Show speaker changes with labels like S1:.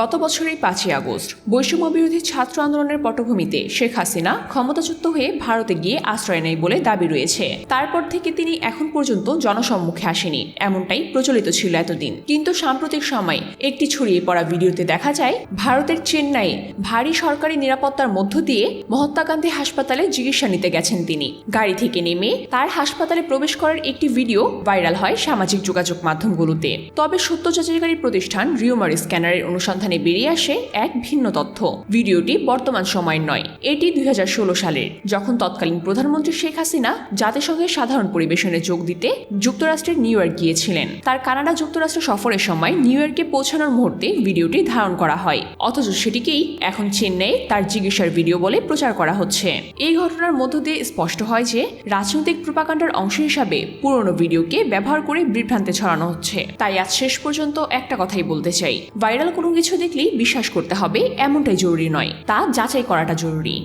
S1: গত বছরের পাঁচই আগস্ট বৈষম্য বিরোধী ছাত্র আন্দোলনের পটভূমিতে শেখ হাসিনা ক্ষমতাচ্যুত হয়ে ভারতে গিয়ে আশ্রয় নেয় বলে দাবি রয়েছে। তারপর থেকে তিনি এখন পর্যন্ত জনসম্মুখে আসেনি, এমনটাই প্রচলিত ছিল এতদিন। কিন্তু সাম্প্রতিক সময় একটি ছড়িয়ে পড়া ভিডিওতে দেখা যায়, ভারতের চেন্নাইয়ে ভারী সরকারি নিরাপত্তার মধ্য দিয়ে মহাত্মা গান্ধী হাসপাতালে চিকিৎসা নিতে গেছেন তিনি। গাড়ি থেকে নেমে তার হাসপাতালে প্রবেশ করার একটি ভিডিও ভাইরাল হয় সামাজিক যোগাযোগ মাধ্যমগুলোতে। তবে সত্য যাচাইকারী প্রতিষ্ঠান রিউমার স্ক্যানারের অনুসন্ধানে বেরিয়ে আসে এক ভিন্ন তথ্য। ভিডিওটি বর্তমান সময়ের নয়, এটি দুই সালের। যখন তৎকালীন প্রধানমন্ত্রী শেখ হাসিনা জাতিসংঘের সাধারণ পরিবেশনে যোগ দিতে যুক্তরাষ্ট্রের নিউ ইয়র্ক গিয়েছিলেন, তার কানাডা যুক্তরাষ্ট্র সফরের সময় নিউ ইয়র্কে পৌঁছানোর মুহূর্তে ভিডিওটি ধারণ করা হয়। অথচ সেটিকেই এখন চেন্নাই তার চিকিৎসার ভিডিও বলে প্রচার করা হচ্ছে। এই ঘটনার মধ্য দিয়ে স্পষ্ট হয় যে, রাজনৈতিক প্রপাকাণ্ডার অংশ হিসাবে পুরনো ভিডিওকে ব্যবহার করে বিভ্রান্তে ছড়ানো হচ্ছে। তাই আজ শেষ পর্যন্ত একটা কথাই বলতে চাই। ভাইরাল কোনো কিছু দেখলেই বিশ্বাস করতে হবে এমনটাই জরুরি নয়। তা যাচাই করাটা জরুরি।